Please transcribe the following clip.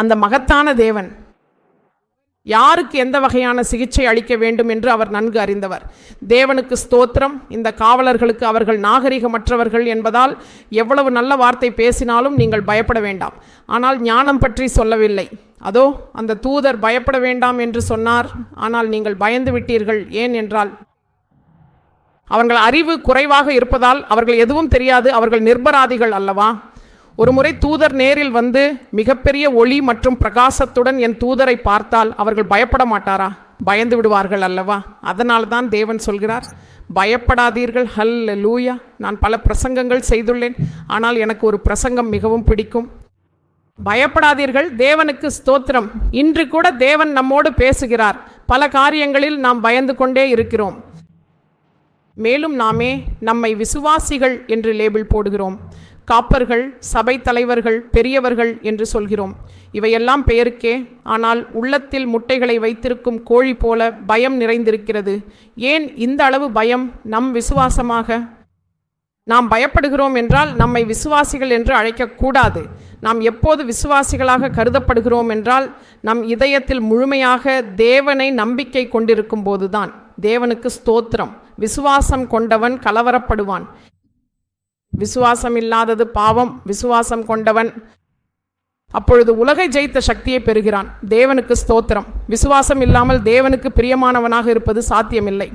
அந்த மகத்தான தேவன். யாருக்கு எந்த வகையான சிகிச்சை அளிக்க வேண்டும் என்று அவர் நன்கு அறிந்தவர். தேவனுக்கு ஸ்தோத்திரம். இந்த காவலர்களுக்கு அவர்கள் நாகரிகமற்றவர்கள் என்பதால் எவ்வளவு நல்ல வார்த்தை பேசினாலும் நீங்கள் பயப்பட வேண்டாம். ஆனால் ஞானம் பற்றி சொல்லவில்லை. அதோ அந்த தூதர் பயப்பட வேண்டாம் என்று சொன்னார். ஆனால் நீங்கள் பயந்து விட்டீர்கள். ஏன் என்றால் அவர்கள் அறிவு குறைவாக இருப்பதால் அவர்கள் எதுவும் தெரியாது. அவர்கள் நிர்பராதிகள் அல்லவா? ஒரு முறை தூதர் நேரில் வந்து மிகப்பெரிய ஒளி மற்றும் பிரகாசத்துடன் என் தூதரை பார்த்தால் அவர்கள் பயப்பட மாட்டாரா? பயந்து விடுவார்கள் அல்லவா? அதனால் தான் தேவன் சொல்கிறார் பயப்படாதீர்கள் ஹல் லூயா நான் பல பிரசங்கங்கள் செய்துள்ளேன் ஆனால் எனக்கு ஒரு பிரசங்கம் மிகவும் பிடிக்கும். பயப்படாதீர்கள் தேவனுக்கு ஸ்தோத்திரம். இன்று கூட தேவன் நம்மோடு பேசுகிறார் பல காரியங்களில் நாம் பயந்து கொண்டே இருக்கிறோம். மேலும் நாமே நம்மை விசுவாசிகள் என்று லேபிள் போடுகிறோம். காப்பர்கள் சபை தலைவர்கள் பெரியவர்கள் என்று சொல்கிறோம். இவையெல்லாம் பெயருக்கே ஆனால் உள்ளத்தில் முட்டைகளை வைத்திருக்கும் கோழி போல பயம் நிறைந்திருக்கிறது. ஏன் இந்த அளவு பயம் நம் விசுவாசமாக? நாம் பயப்படுகிறோம் என்றால் நம்மை விசுவாசிகள் என்று அழைக்கக்கூடாது நாம் எப்போது விசுவாசிகளாக கருதப்படுகிறோம் என்றால் நம் இதயத்தில் முழுமையாக தேவனை நம்பிக்கை கொண்டிருக்கும் போதுதான். தேவனுக்கு ஸ்தோத்திரம். விசுவாசம் கொண்டவன் கலவரப்படுவான். விசுவாசம் இல்லாதது பாவம் விசுவாசம் கொண்டவன். அப்பொழுது உலகை ஜெயித்த சக்தியை பெறுகிறான். தேவனுக்கு ஸ்தோத்திரம். விசுவாசம் இல்லாமல் தேவனுக்கு பிரியமானவனாக இருப்பது சாத்தியமில்லை.